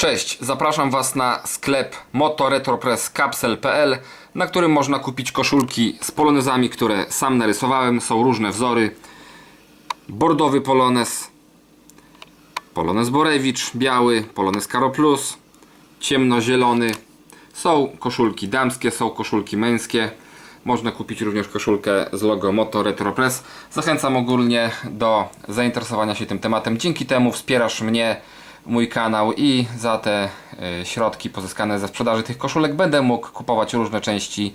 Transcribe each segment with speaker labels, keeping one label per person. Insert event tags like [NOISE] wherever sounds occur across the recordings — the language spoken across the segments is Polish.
Speaker 1: Cześć, zapraszam Was na sklep motoretropresscapsel.pl na którym można kupić koszulki z polonezami, które sam narysowałem. Są różne wzory. Bordowy polonez, polonez Borewicz, biały, polonez Karo Plus, ciemnozielony. Są koszulki damskie, są koszulki męskie. Można kupić również koszulkę z logo Moto Retro Press. Zachęcam ogólnie do zainteresowania się tym tematem. Dzięki temu wspierasz mnie, mój kanał i za te y, środki pozyskane ze sprzedaży tych koszulek będę mógł kupować różne części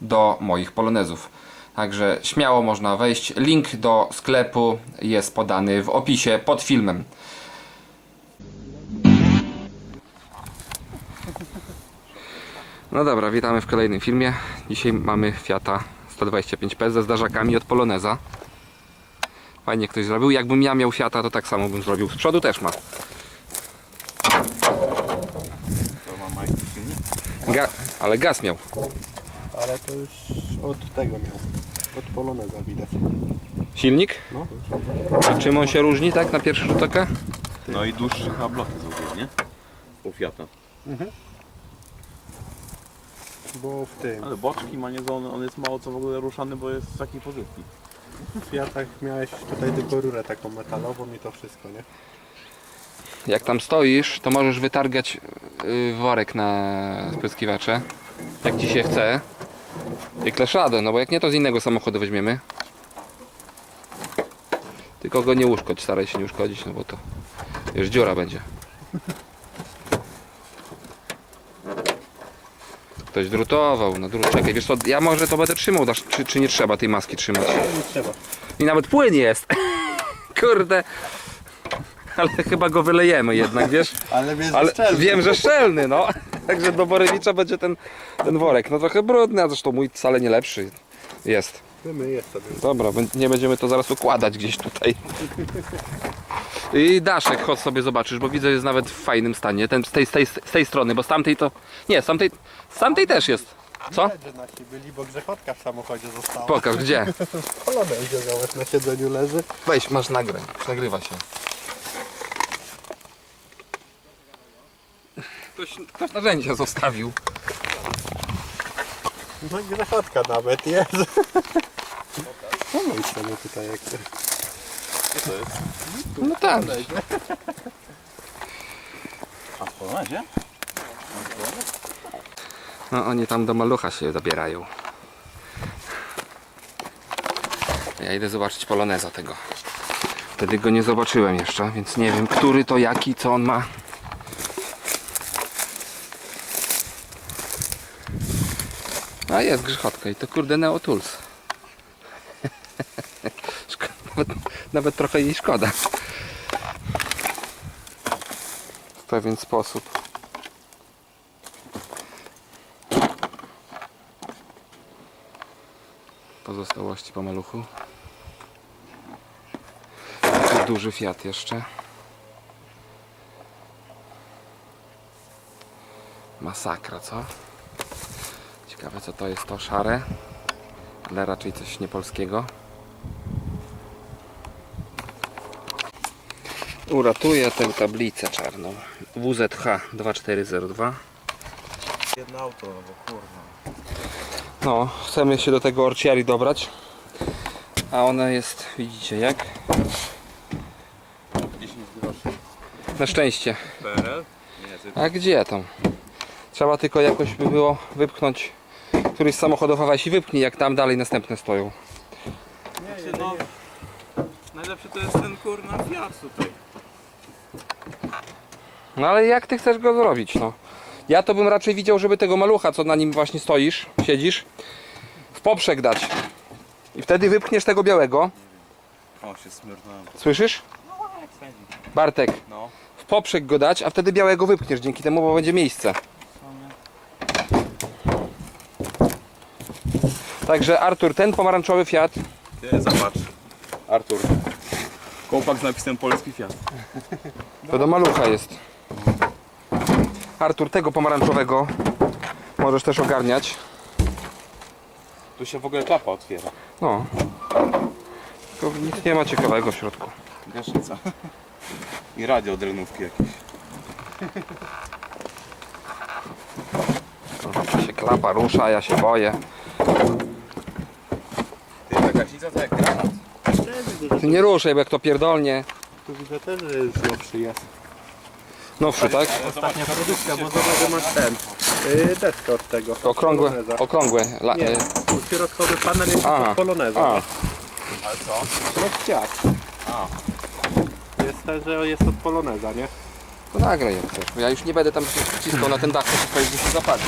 Speaker 1: do moich polonezów. Także śmiało można wejść. Link do sklepu jest podany w opisie pod filmem. No dobra, witamy w kolejnym filmie. Dzisiaj mamy Fiata 125P ze zdarzakami od Poloneza. Fajnie ktoś zrobił. Jakbym ja miał Fiata, to tak samo bym zrobił. Z przodu też ma
Speaker 2: majki silnik?
Speaker 1: Ga ale gaz miał.
Speaker 3: Ale to już od tego miał. Od Poloneza widać.
Speaker 1: Silnik?
Speaker 3: No,
Speaker 1: A czym on się różni, tak, na pierwszy rzut oka?
Speaker 2: No i dłuższe chyba bloki zrobił, nie? U Fiata.
Speaker 3: bo w tym
Speaker 2: Ale boczki ma nie on, on jest mało co w ogóle ruszany, bo jest w takiej pozycji.
Speaker 3: w Fiatach miałeś tutaj tylko rurę taką metalową i to wszystko, nie?
Speaker 1: Jak tam stoisz, to możesz wytargać y, worek na spryskiwacze. Jak ci się chce. I klesz radę, no bo jak nie, to z innego samochodu weźmiemy. Tylko go nie uszkodź, staraj się nie uszkodzić, no bo to już dziura będzie. Ktoś drutował, no drut, czekaj, wiesz co, ja może to będę trzymał, dasz, czy, czy nie trzeba tej maski trzymać?
Speaker 3: Nie trzeba.
Speaker 1: I nawet płyn jest. [LAUGHS] Kurde. Ale chyba go wylejemy jednak, wiesz?
Speaker 3: Ale wiesz,
Speaker 1: Ale wiem, że szczelny, no. Także do Borewicza będzie ten, ten worek. No trochę brudny, a zresztą mój wcale nie lepszy jest.
Speaker 3: Sobie.
Speaker 1: Dobra, nie będziemy to zaraz układać gdzieś tutaj. I daszek, chodź sobie zobaczysz, bo widzę jest nawet w fajnym stanie. Ten z tej, z tej, z tej strony, bo z tamtej to... Nie, z tamtej, z tamtej też jest. Co?
Speaker 3: Widać, że nasi byli, bo grzechotka w samochodzie została.
Speaker 1: Pokaż, gdzie? [LAUGHS]
Speaker 3: Polonezie zobacz, na siedzeniu leży.
Speaker 1: Weź, masz nagraj. Nagrywa się. Ktoś, ktoś narzędzia zostawił.
Speaker 3: No i grzechotka nawet jest. No no i sobie tutaj jak chcesz.
Speaker 2: Co to jest?
Speaker 1: No tak.
Speaker 2: A w Polonezie?
Speaker 1: No oni tam do malucha się zabierają. Ja idę zobaczyć poloneza tego. Wtedy go nie zobaczyłem jeszcze, więc nie wiem, który to jaki, co on ma. A jest grzechotka i to kurde Neo Tools. [LAUGHS] Nawet, nawet trochę jej szkoda. W pewien sposób. Pozostałości po maluchu. Duży Fiat jeszcze. Masakra, co? Ciekawe co to jest to szare, ale raczej coś niepolskiego. Uratuję tę tablicę czarną. WZH 2402.
Speaker 2: Jedno auto, no bo kurwa.
Speaker 1: No, chcemy się do tego Orciari dobrać. A ona jest, widzicie jak?
Speaker 2: 10 groszy.
Speaker 1: Na szczęście.
Speaker 2: PRL? Nie, ty
Speaker 1: A gdzie tam? Trzeba tylko jakoś by było wypchnąć któryś z samochodów, a weź i wypchnij, jak tam dalej następne stoją.
Speaker 2: nie, no, Najlepszy to jest ten kurna Fiat tutaj.
Speaker 1: No ale jak ty chcesz go zrobić, no? Ja to bym raczej widział, żeby tego malucha, co na nim właśnie stoisz, siedzisz, w poprzek dać. I wtedy wypchniesz tego białego.
Speaker 2: O, się smyrnąłem.
Speaker 1: Słyszysz? Bartek,
Speaker 2: No.
Speaker 1: w poprzek go dać, a wtedy białego wypchniesz dzięki temu, bo będzie miejsce. Także Artur, ten pomarańczowy Fiat.
Speaker 2: Ty, zobacz. Artur. Kołpak z napisem polski Fiat.
Speaker 1: To do malucha jest. Artur, tego pomarańczowego możesz też ogarniać.
Speaker 2: Tu się w ogóle klapa otwiera.
Speaker 1: No. To nic nie ma ciekawego w środku.
Speaker 2: Gaszyca. I radio od jakieś.
Speaker 1: To się klapa rusza, ja się boję.
Speaker 2: Ty
Speaker 1: nie ruszaj, bo jak to pierdolnie.
Speaker 3: Tu widzę też, że jest nowszy jest.
Speaker 1: Nowszy, tak?
Speaker 3: Ostatnia produkcja, bo zobacz, że masz ten. Yy, deskę od tego.
Speaker 1: Okrągłe,
Speaker 3: Poloneza.
Speaker 1: okrągłe. La,
Speaker 3: Nie, tu środkowy panel jest od Poloneza.
Speaker 1: a.
Speaker 2: Ale co?
Speaker 3: No chciak.
Speaker 2: A.
Speaker 3: Jest tak, że jest od Poloneza, nie?
Speaker 1: To nagraj jak chcesz, ja już nie będę tam się wciskał na ten dach, to się twoje się zapadnie.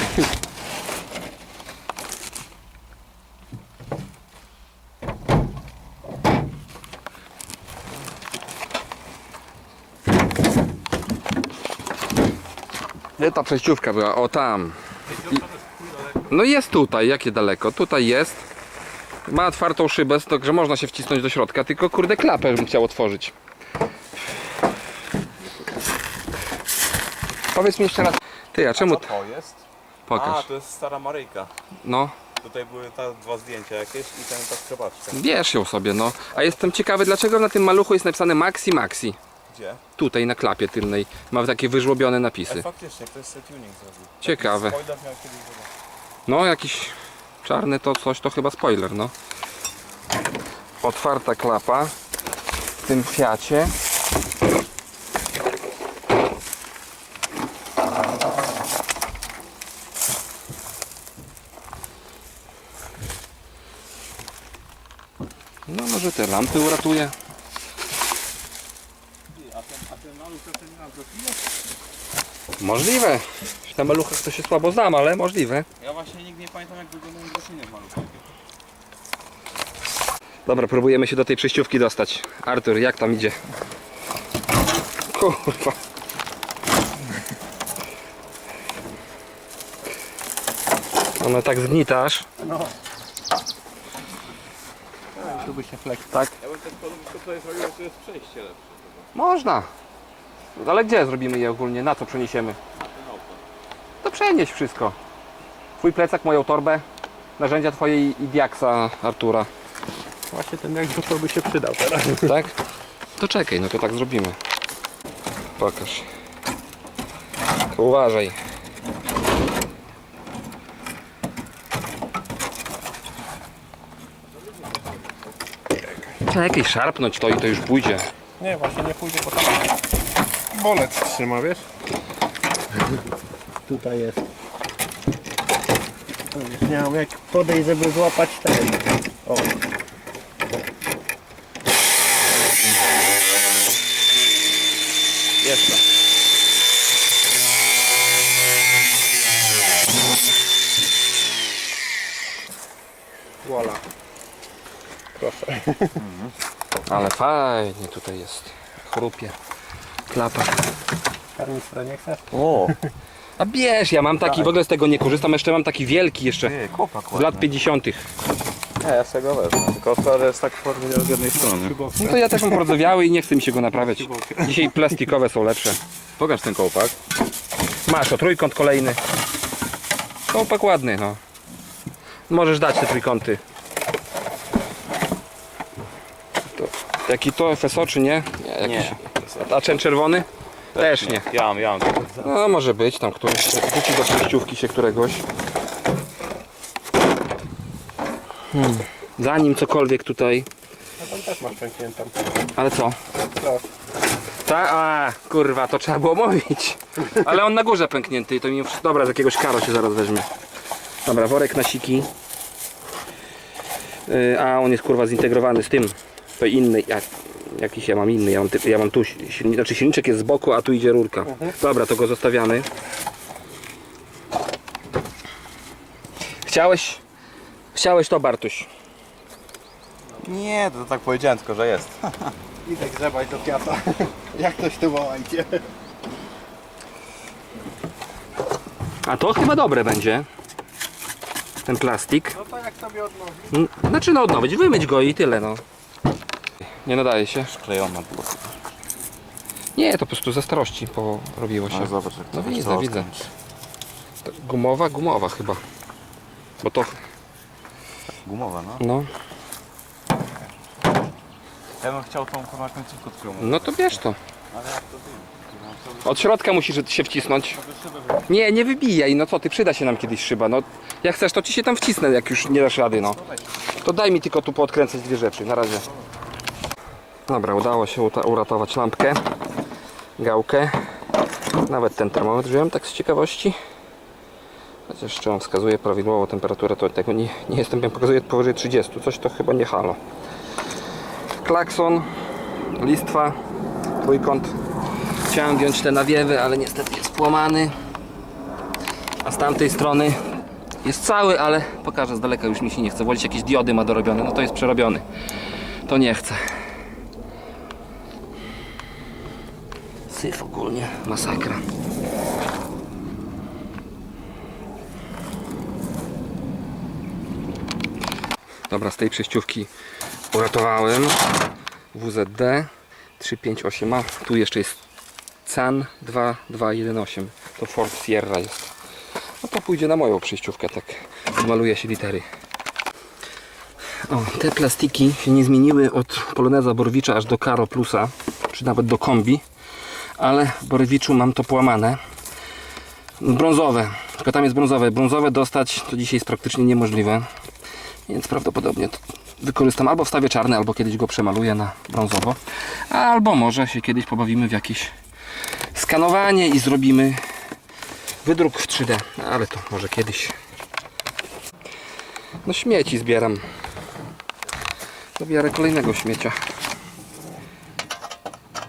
Speaker 1: Gdzie ta przejściówka była? O tam. I... No jest tutaj, jakie daleko? Tutaj jest. Ma otwartą szybę, także można się wcisnąć do środka, tylko kurde klapę bym chciał otworzyć. Powiedz mi jeszcze raz. Ty, a czemu...
Speaker 2: Co to jest? A,
Speaker 1: Pokaż.
Speaker 2: to jest stara Maryjka.
Speaker 1: No,
Speaker 2: Tutaj były ta dwa zdjęcia jakieś i ten ta skrobaczka.
Speaker 1: bierz ją sobie, no. A jestem ciekawy, dlaczego na tym maluchu jest napisane Maxi Maxi.
Speaker 2: Gdzie?
Speaker 1: Tutaj na klapie tylnej. Ma takie wyżłobione
Speaker 2: E,
Speaker 1: napisy.
Speaker 2: faktycznie, ktoś sobie tuning zrobił.
Speaker 1: Ciekawe.
Speaker 2: Taki Spoiler miał kiedyś zrobić.
Speaker 1: No, jakiś czarny to coś, to chyba spoiler, no. Otwarta klapa w tym Fiacie. No może te lampy uratuje. Możliwe. Na maluchach to się słabo znam, ale możliwe.
Speaker 2: Ja właśnie nigdy nie pamiętam jak wyglądają godziny w maluchu.
Speaker 1: Dobra, próbujemy się do tej przejściówki dostać. Artur, jak tam idzie? Kurwa. Ona tak zgnitasz.
Speaker 3: Tu by się flex.
Speaker 1: Tak?
Speaker 2: Ja bym tutaj zrobił, że to jest przejście lepsze.
Speaker 1: Można. Ale gdzie zrobimy je ogólnie? Na co przeniesiemy? To przenieś wszystko. Twój plecak, moją torbę, narzędzia twojej i diaksa Artura.
Speaker 3: Właśnie ten jak to by się przydał teraz. [LAUGHS]
Speaker 1: Tak? To czekaj, no to tak zrobimy. Pokaż. Tylko uważaj. Jakieś szarpnąć to i to już pójdzie.
Speaker 3: Nie, właśnie nie pójdzie, bo tam bolec trzyma, wiesz? Tutaj jest. Nie mam jak podejść, żeby złapać ten. O.
Speaker 2: Jeszcze.
Speaker 3: Wola. Proszę.
Speaker 1: Ale fajnie tutaj jest. Chrupie. Klapa.
Speaker 3: Karmistra nie chcesz?
Speaker 2: O,
Speaker 1: A bierz, ja mam taki, w ogóle z tego nie korzystam, jeszcze mam taki wielki jeszcze.
Speaker 2: ty, chłopak
Speaker 1: Z lat 50.
Speaker 2: Nie, ja z tego wezmę. Tylko to jest tak w formie z jednej strony.
Speaker 1: No to ja też mam pordzewiały i nie chcę mi się go naprawiać. Dzisiaj plastikowe są lepsze.
Speaker 2: Pokaż ten kołpak.
Speaker 1: Masz o trójkąt kolejny. Kołpak ładny, no. Możesz dać te trójkąty. To, jaki to FSO czy nie? Nie. Jakiś, A ten czerwony? Też nie.
Speaker 2: Ja mam, ja mam.
Speaker 1: No może być tam któryś. Wróci do przejściówki się któregoś. Hmm. Zanim cokolwiek tutaj.
Speaker 3: A tam też masz pękniętą.
Speaker 1: Ale co?
Speaker 3: Co?
Speaker 1: Ta, a, kurwa, to trzeba było mówić. Ale on na górze pęknięty i to mi. Dobra, z jakiegoś karo się zaraz weźmie. Dobra, worek na siki. Yy, a on jest kurwa zintegrowany z tym. To inny. Jak, jakiś ja mam inny. Ja mam, ty, ja mam tu silnik, znaczy silniczek jest z boku, a tu idzie rurka. Dobra, to go zostawiamy. Chciałeś. Chciałeś to Bartuś.
Speaker 2: Nie, to tak powiedziałem tylko, że jest. [LAUGHS]
Speaker 3: Idę grzebać do piata. [LAUGHS] jak ktoś tu wołajcie.
Speaker 1: A to chyba dobre będzie. Ten plastik.
Speaker 3: No to jak sobie odnowi.
Speaker 1: Znaczy no odnowić, wymyć go i tyle no. Nie nadaje się.
Speaker 2: Klejona było.
Speaker 1: Nie, to po prostu ze starości porobiło się.
Speaker 2: Ale zobacz, jak
Speaker 1: No
Speaker 2: to
Speaker 1: widzę,
Speaker 2: cała
Speaker 1: widzę. To Gumowa, gumowa chyba. Bo to,
Speaker 2: Gumowa, no.
Speaker 1: no,
Speaker 2: Ja bym chciał tą kurwa końcówkę,
Speaker 1: no to bierz to.
Speaker 2: Ale jak to ty?
Speaker 1: Od środka musisz się wcisnąć. Nie, nie wybijaj, no co ty, przyda się nam kiedyś szyba. No, jak chcesz, to ci się tam wcisnę, jak już nie dasz rady, no. To daj mi tylko tu poodkręcać dwie rzeczy, na razie. Dobra, udało się uratować lampkę, gałkę. Nawet ten termometr wziąłem tak z ciekawości. Chociaż czy on wskazuje prawidłową temperaturę, to tego nie, nie jestem pewien, pokazuje powyżej 30, coś to chyba nie halo. Klakson, listwa, trójkąt. Chciałem wziąć te nawiewy, ale niestety jest połamany. A z tamtej strony jest cały, ale pokażę z daleka, już mi się nie chce. Wolić jakieś diody ma dorobione, no to jest przerobiony. To nie chcę. Syf ogólnie, masakra. Dobra, z tej przejściówki uratowałem WZD 358A. Tu jeszcze jest CAN 2218. To Ford Sierra jest. No to pójdzie na moją przejściówkę, tak zmaluje się litery. O, te plastiki się nie zmieniły od Poloneza Borowicza aż do Karo Plusa, czy nawet do Kombi, ale w Borowiczu mam to połamane. Brązowe, tylko tam jest brązowe. Brązowe dostać to dzisiaj jest praktycznie niemożliwe, więc prawdopodobnie to wykorzystam albo wstawię czarny, albo kiedyś go przemaluję na brązowo, albo może się kiedyś pobawimy w jakieś skanowanie i zrobimy wydruk w 3D, ale to może kiedyś. No śmieci zbieram. Zabiorę kolejnego śmiecia.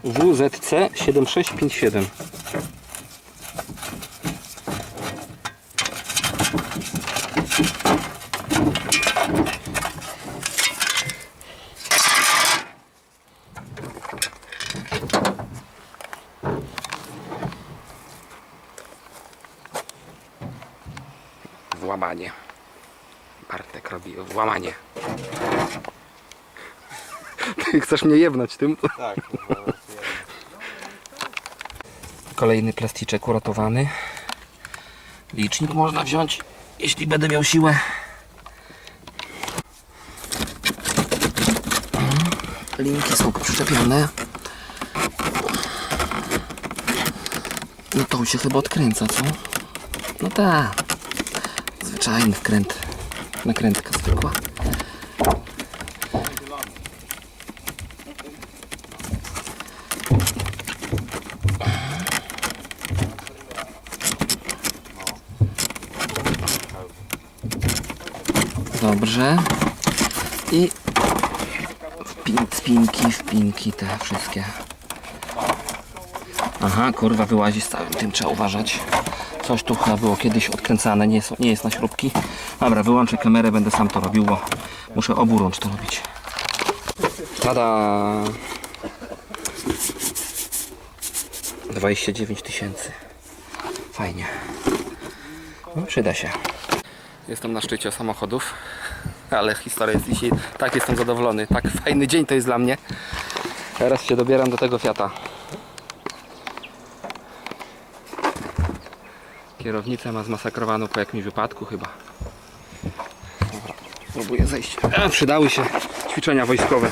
Speaker 1: WZC 7657. Włamanie. Bartek robi włamanie. [LAUGHS] Ty chcesz mnie jebnąć tym?
Speaker 3: Tak,
Speaker 1: Kolejny plasticzek uratowany. Licznik można wziąć, jeśli będę miał siłę. Linki są przyczepione. No to się chyba odkręca, co? No tak. Zwyczajny wkręt. Nakrętka zwykła. Dobrze. I spinki, wpinki te wszystkie. Aha, kurwa, wyłazi z całym tym, trzeba uważać. Coś tu chyba było kiedyś odkręcane, nie nie jest na śrubki. Dobra, wyłączę kamerę, będę sam to robił, bo muszę oburącz to robić. Tada! 29 tysięcy. Fajnie. No, przyda się. Jestem na szczycie samochodów, ale historia jest dzisiaj. Tak jestem zadowolony. Tak fajny dzień to jest dla mnie. Teraz się dobieram do tego Fiata. Kierownicę ma zmasakrowaną po jakimś wypadku chyba. Dobra, próbuję zejść. Przydały się ćwiczenia wojskowe.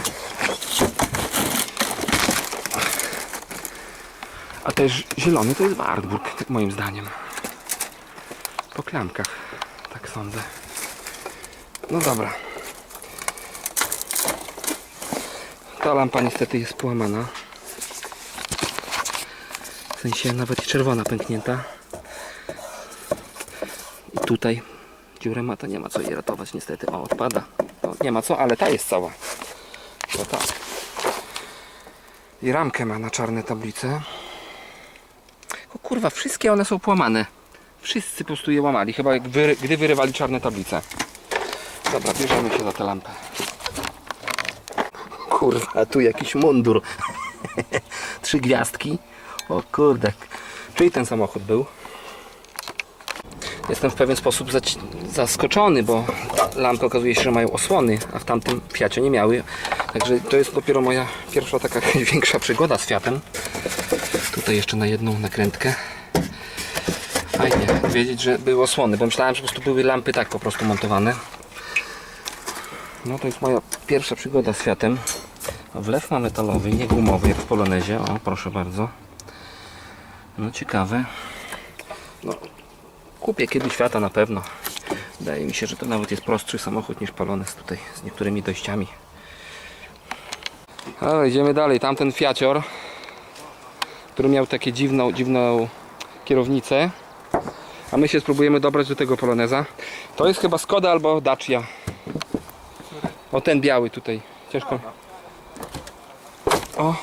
Speaker 1: A też zielony to jest Wartburg, tak moim zdaniem. Po klamkach, tak sądzę. No dobra. Ta lampa niestety jest połamana. W sensie nawet i czerwona pęknięta. I tutaj dziurę ma, to nie ma co jej ratować niestety. O, odpada. Nie ma co, ale ta jest cała. To tak. I ramkę ma na czarne tablice. O kurwa, wszystkie one są połamane. Wszyscy po prostu je łamali, chyba wyry, gdy wyrywali czarne tablice. Dobra, bierzemy się za tę lampę. Kurwa, tu jakiś mundur. [LAUGHS] Trzy gwiazdki. O kurde. Czyli ten samochód był. Jestem w pewien sposób zaskoczony, bo lampy okazuje się, że mają osłony, a w tamtym Fiacie nie miały. Także to jest dopiero moja pierwsza taka [LAUGHS] większa przygoda z Fiatem. Tutaj jeszcze na jedną nakrętkę. Fajnie wiedzieć, że były osłony, bo myślałem, że po prostu były lampy tak po prostu montowane. No to jest moja pierwsza przygoda z Fiatem. Wlew ma metalowy, nie gumowy jak w Polonezie. O, proszę bardzo. No ciekawe. No, kupię kiedyś świata na pewno. Wydaje mi się, że to nawet jest prostszy samochód niż Polones tutaj z niektórymi dojściami. Ale idziemy dalej. Tamten Fiacior, który miał takie dziwną, dziwną kierownicę. A my się spróbujemy dobrać do tego Poloneza. To jest chyba Skoda albo Dacia. O ten biały tutaj. Ciężko. O.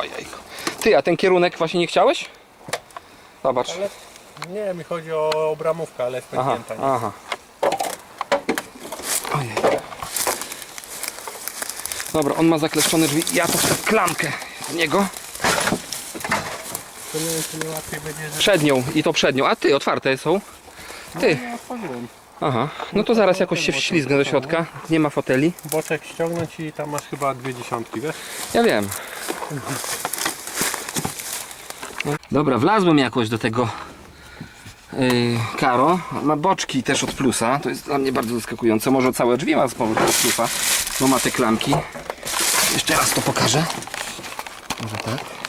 Speaker 1: Ojejku. Ty, a ten kierunek właśnie nie chciałeś? Zobacz.
Speaker 3: Ale nie, mi chodzi o obramówkę, ale jest
Speaker 1: Aha,
Speaker 3: pęknięta. nie?
Speaker 1: aha. Ojej. Dobra, on ma zakleszczone drzwi. Ja postawię klamkę w niego.
Speaker 3: To nie wiem, czy nie łatwiej będzie, że...
Speaker 1: Przednią i to przednią. A ty, otwarte są. Ty.
Speaker 3: Nie otworzyłem.
Speaker 1: Aha. No to zaraz jakoś się wślizgnę do środka. Nie ma foteli.
Speaker 3: Boczek ściągnąć i tam masz chyba dwie dziesiątki, wiesz?
Speaker 1: Ja wiem. No. Dobra, wlazłem jakoś do tego yy, karo. Ma boczki też od plusa. To jest dla mnie bardzo zaskakujące. Może całe drzwi ma z powrotu od plusa, bo ma te klamki. Jeszcze raz to pokażę. Może tak.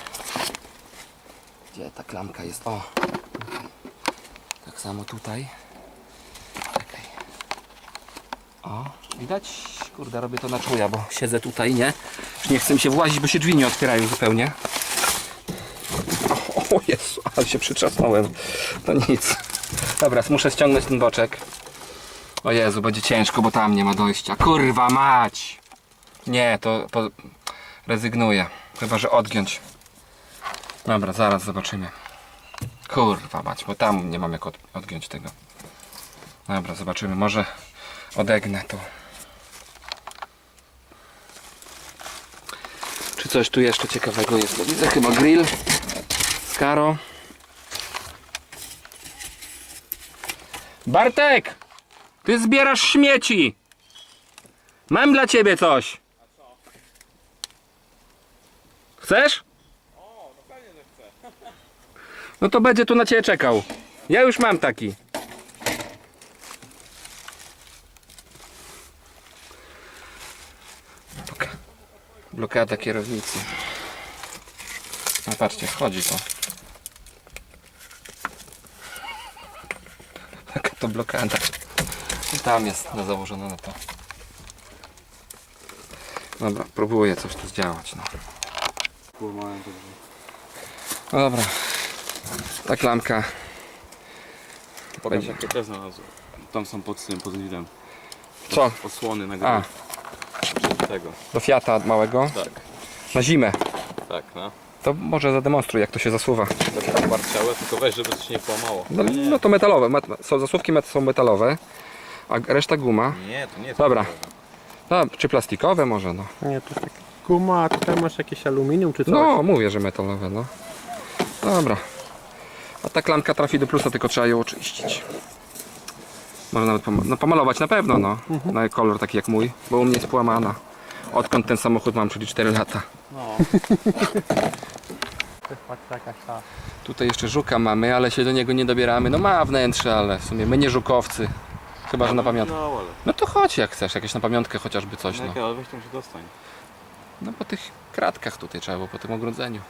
Speaker 1: Gdzie ta klamka jest? O. Tak samo tutaj. Czekaj. O, widać? Kurde, robię to na czuja, bo siedzę tutaj, nie? Już nie chcę mi się włazić, bo się drzwi nie otwierają zupełnie. O, o Jezu, ale się przytrzasnąłem. To nic. Dobra, muszę ściągnąć ten boczek. O Jezu, będzie ciężko, bo tam nie ma dojścia. Kurwa mać! Nie, to po... rezygnuję. Chyba, że odgiąć. Dobra, zaraz zobaczymy. Kurwa mać, bo tam nie mam jak od, odgiąć tego. Dobra, zobaczymy. Może odegnę to. Czy coś tu jeszcze ciekawego jest? No, widzę chyba grill. Skaro. Bartek! Ty zbierasz śmieci! Mam dla ciebie coś! Chcesz? No to będzie tu na ciebie czekał. Ja już mam taki. Bloka- Blokada kierownicy. No patrzcie, schodzi to. [LAUGHS] Taka to blokada. I tam jest na założone na to. Dobra, próbuję coś tu zdziałać. No. no dobra. Ta klamka.
Speaker 4: Pokaż
Speaker 1: Będzie.
Speaker 4: jakie też znalazłem. Tam są pod tym, pod grillem.
Speaker 1: Co?
Speaker 4: Osłony na
Speaker 1: A,
Speaker 4: tego.
Speaker 1: do Fiata małego.
Speaker 4: Tak,
Speaker 1: Na zimę.
Speaker 4: tak, no.
Speaker 1: To może zademonstruj jak to się zasuwa.
Speaker 4: Tak barciałe, tylko weź, żeby coś nie połamało.
Speaker 1: No, no to metalowe. Met- są zasłówki met- są metalowe. A reszta guma.
Speaker 4: Nie, to nie jest
Speaker 1: Dobra.
Speaker 4: metalowe.
Speaker 1: No, czy plastikowe może, no.
Speaker 3: Nie, to jest takie guma, a tutaj masz jakieś aluminium czy coś?
Speaker 1: No, mówię, że metalowe, no. Dobra. A ta klamka trafi do plusa, tylko trzeba ją oczyścić. Może nawet pom- no, pomalować na pewno, no. Na kolor taki jak mój, bo u mnie jest połamana. Odkąd ten samochód mam, czyli 4 lata.
Speaker 4: No. [LAUGHS]
Speaker 1: Tutaj jeszcze żuka mamy, ale się do niego nie dobieramy. No ma wnętrze, ale w sumie my nie żukowcy. Chyba, że na pamiątkę.
Speaker 4: No, ale.
Speaker 1: No to chodź jak chcesz, jakieś na pamiątkę chociażby coś, no.
Speaker 4: Ale weź tam się dostań.
Speaker 1: No po tych kratkach tutaj trzeba było, po tym ogrodzeniu.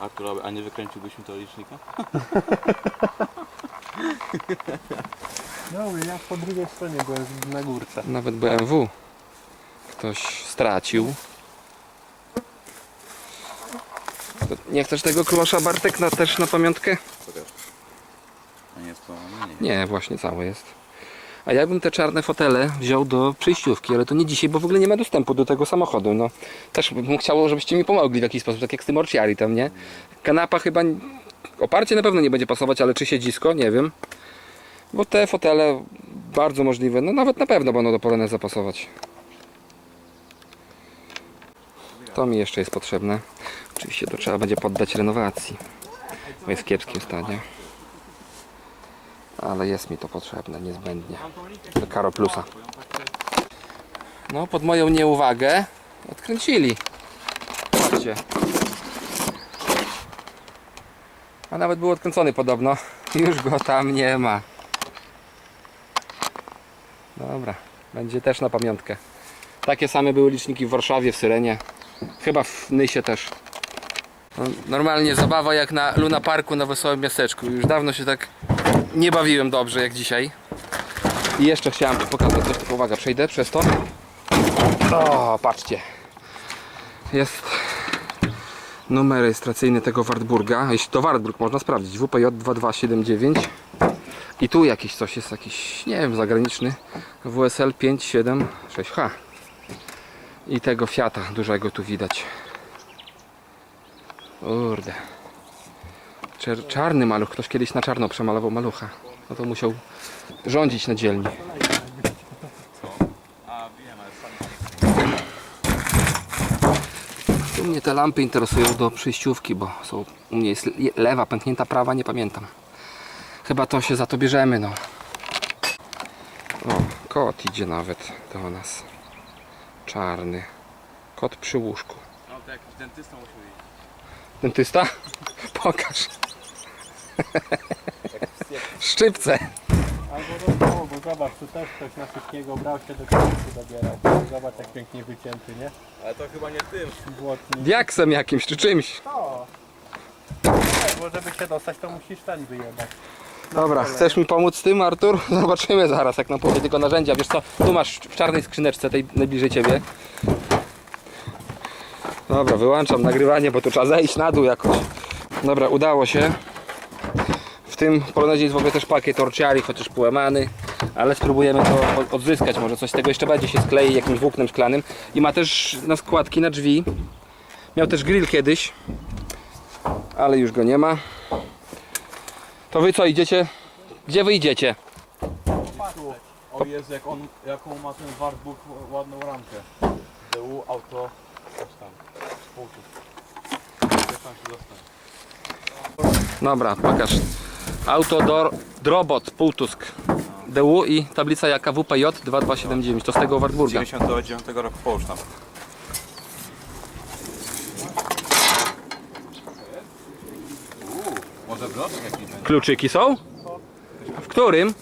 Speaker 4: Artur, a nie wykręciłbyś mi to licznika?
Speaker 3: No, ja po drugiej stronie byłem na górce.
Speaker 1: Nawet BMW ktoś stracił. To Nie chcesz tego klosza Bartek na, też na pamiątkę?
Speaker 4: Pokaż. Nie jest? Nie.
Speaker 1: Nie, właśnie całe jest. A ja bym te czarne fotele wziął do przejściówki, ale to nie dzisiaj, bo w ogóle nie ma dostępu do tego samochodu. No, też bym chciał, żebyście mi pomogli w jakiś sposób, tak jak z tym orciari tam, nie? Kanapa chyba, oparcie na pewno nie będzie pasować, ale czy siedzisko, nie wiem. Bo te fotele bardzo możliwe, no nawet na pewno będą do Poloneza pasować. To mi jeszcze jest potrzebne. Oczywiście to trzeba będzie poddać renowacji, bo jest w kiepskim stanie. Ale jest mi to potrzebne, niezbędnie. Do Karo Plusa. No, pod moją nieuwagę odkręcili. Patrzcie. A nawet był odkręcony podobno. Już go tam nie ma. Dobra, będzie też na pamiątkę. Takie same były liczniki w Warszawie, w Syrenie. Chyba w Nysie też. No, normalnie zabawa jak na Luna Parku na Wesołym Miasteczku. Już dawno się tak nie bawiłem dobrze jak dzisiaj. I jeszcze chciałem pokazać coś, tylko uwaga, przejdę przez to. O, patrzcie. Jest numer rejestracyjny tego Wartburga. Jeśli to Wartburg, można sprawdzić. WPJ 2279. I tu jakiś coś jest, jakiś, nie wiem, zagraniczny. WSL 576H. I tego Fiata dużego tu widać. Kurde. Czer- czarny maluch. Ktoś kiedyś na czarno przemalował malucha. No to musiał rządzić na dzielni. Tu mnie te lampy interesują do przyjściówki, bo są, u mnie jest le- lewa, pęknięta prawa, nie pamiętam. Chyba to się za to bierzemy, no. O, kot idzie nawet do nas. Czarny. Kot przy łóżku.
Speaker 4: No to jakiś dentysta musiał iść.
Speaker 1: Dentysta? Pokaż. Szczypce.
Speaker 3: Albo do domu, bo zobacz, tu też ktoś na wszystkiego brał się do końca dobierał. Zobacz jak pięknie wycięty, nie?
Speaker 4: Ale to chyba nie tym.
Speaker 3: Błotnik.
Speaker 1: Diaksem jakimś czy czymś.
Speaker 3: O! Nie, bo żeby się dostać, to musisz ten wyjebać.
Speaker 1: Dobra, chcesz mi pomóc z tym, Artur? [LAUGHS] Zobaczymy zaraz, jak nam powie tego narzędzia. Wiesz co, tu masz w czarnej skrzyneczce, tej najbliżej ciebie. Dobra, wyłączam nagrywanie, bo tu trzeba zejść na dół jakoś. Dobra, udało się. W tym Polonezie jest w ogóle też pakiet orciari, chociaż połamany. Ale spróbujemy to od- odzyskać, może coś z tego jeszcze bardziej się sklei jakimś włóknem szklanym. I ma też na składki na drzwi. Miał też grill kiedyś, ale już go nie ma. To wy co, idziecie? Gdzie wy idziecie?
Speaker 4: O Jezu, jak on, jaką ma ten wartbook ładną ramkę. DU, auto, coś tam.
Speaker 1: Dobra, pokaż. Autodor Drobot Półtusk DU i tablica jaka WPJ 2279. To z tego Wartburga.
Speaker 4: 99 roku połóż tam. Może bloczek jakiś będzie?
Speaker 1: Kluczyki są? W którym?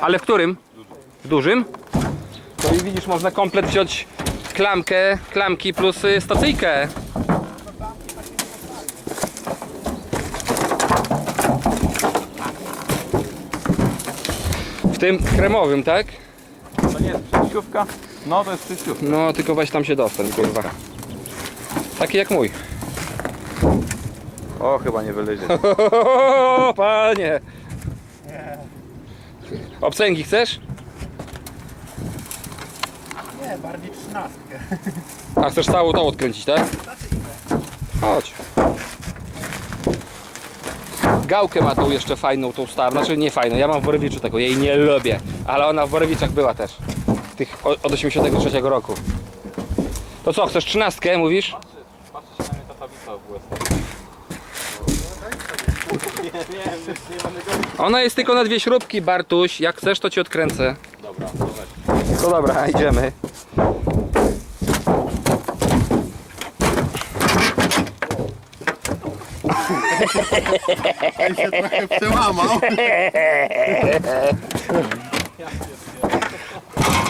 Speaker 1: Ale w którym? W dużym? To i widzisz, można komplet wziąć klamkę, klamki plus y, stacyjkę. W tym kremowym, tak?
Speaker 4: To nie jest przejściówka? No to jest przejściówka.
Speaker 1: No, tylko weź tam się dostań, kurwa. Taki jak mój.
Speaker 4: O, chyba nie wylezie.
Speaker 1: O, [LAUGHS] panie! Obcęgi chcesz?
Speaker 3: Nie, bardziej trzynastkę.
Speaker 1: A chcesz całą tą odkręcić, tak? Chodź. Gałkę ma tą jeszcze fajną, tą starą. Znaczy nie fajną, ja mam w Worowiczu tego, jej nie lubię. Ale ona w Worowiczach była też. Tych od 83 roku. To co, chcesz trzynastkę, mówisz?
Speaker 4: Patrzcie się na mnie ta tablica w USA.
Speaker 1: Ona jest tylko na dwie śrubki, Bartuś. Jak chcesz, to ci odkręcę.
Speaker 4: Dobra.
Speaker 1: No dobra, idziemy.
Speaker 3: Się trochę przełamał.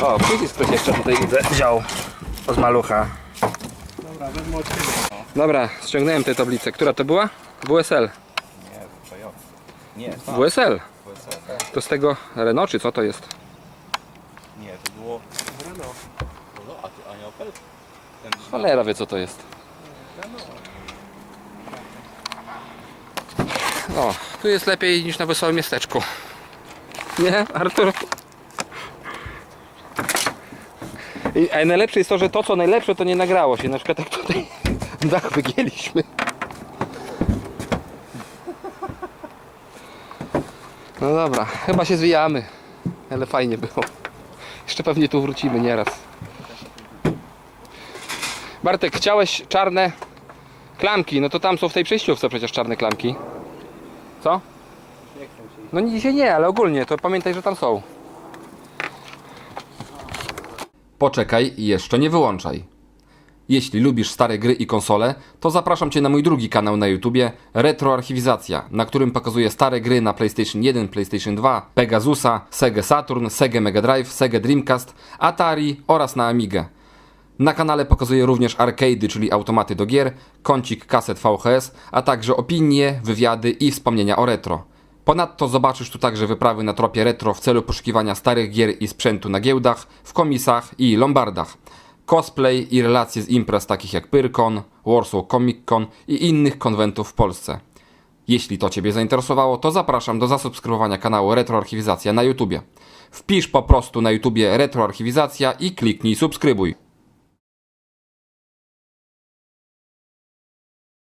Speaker 1: O, przycisk ktoś jeszcze tutaj widzę wziął. Z malucha.
Speaker 3: Dobra, wezmę od ciebie.
Speaker 1: Dobra, ściągnąłem tę tablicę. Która to była? WSL.
Speaker 4: Nie. Nie, tak.
Speaker 1: WSL. To z tego Renault, czy co to jest?
Speaker 4: Nie, to było... Renault. No, a ty, a nie Opel? Ten...
Speaker 1: Cholera wie co to jest. O, tu jest lepiej niż na wesołym miasteczku. Nie, Artur? I, a najlepsze jest to, że to co najlepsze to nie nagrało się. Na przykład jak tutaj dach wygięliśmy. No dobra, chyba się zwijamy. Ale fajnie było. Jeszcze pewnie tu wrócimy nieraz. Bartek, chciałeś czarne klamki, no to tam są w tej przejściówce przecież czarne klamki. Co? No dzisiaj nie, ale ogólnie, to pamiętaj, że tam są.
Speaker 5: Poczekaj i jeszcze nie wyłączaj. Jeśli lubisz stare gry i konsole, to zapraszam Cię na mój drugi kanał na YouTubie Retroarchiwizacja, na którym pokazuję stare gry na PlayStation 1, PlayStation 2, Pegasusa, Sega Saturn, Sega Mega Drive, Sega Dreamcast, Atari oraz na Amigę.
Speaker 1: Na kanale pokazuję również arcade'y, czyli automaty do gier, kącik kaset VHS, a także opinie, wywiady i wspomnienia o retro. Ponadto zobaczysz tu także wyprawy na tropie retro w celu poszukiwania starych gier i sprzętu na giełdach, w komisach i lombardach. Cosplay i relacje z imprez takich jak Pyrkon, Warsaw Comic Con i innych konwentów w Polsce. Jeśli to Ciebie zainteresowało, to zapraszam do zasubskrybowania kanału Retroarchiwizacja na YouTubie. Wpisz po prostu na YouTubie Retroarchiwizacja i kliknij subskrybuj.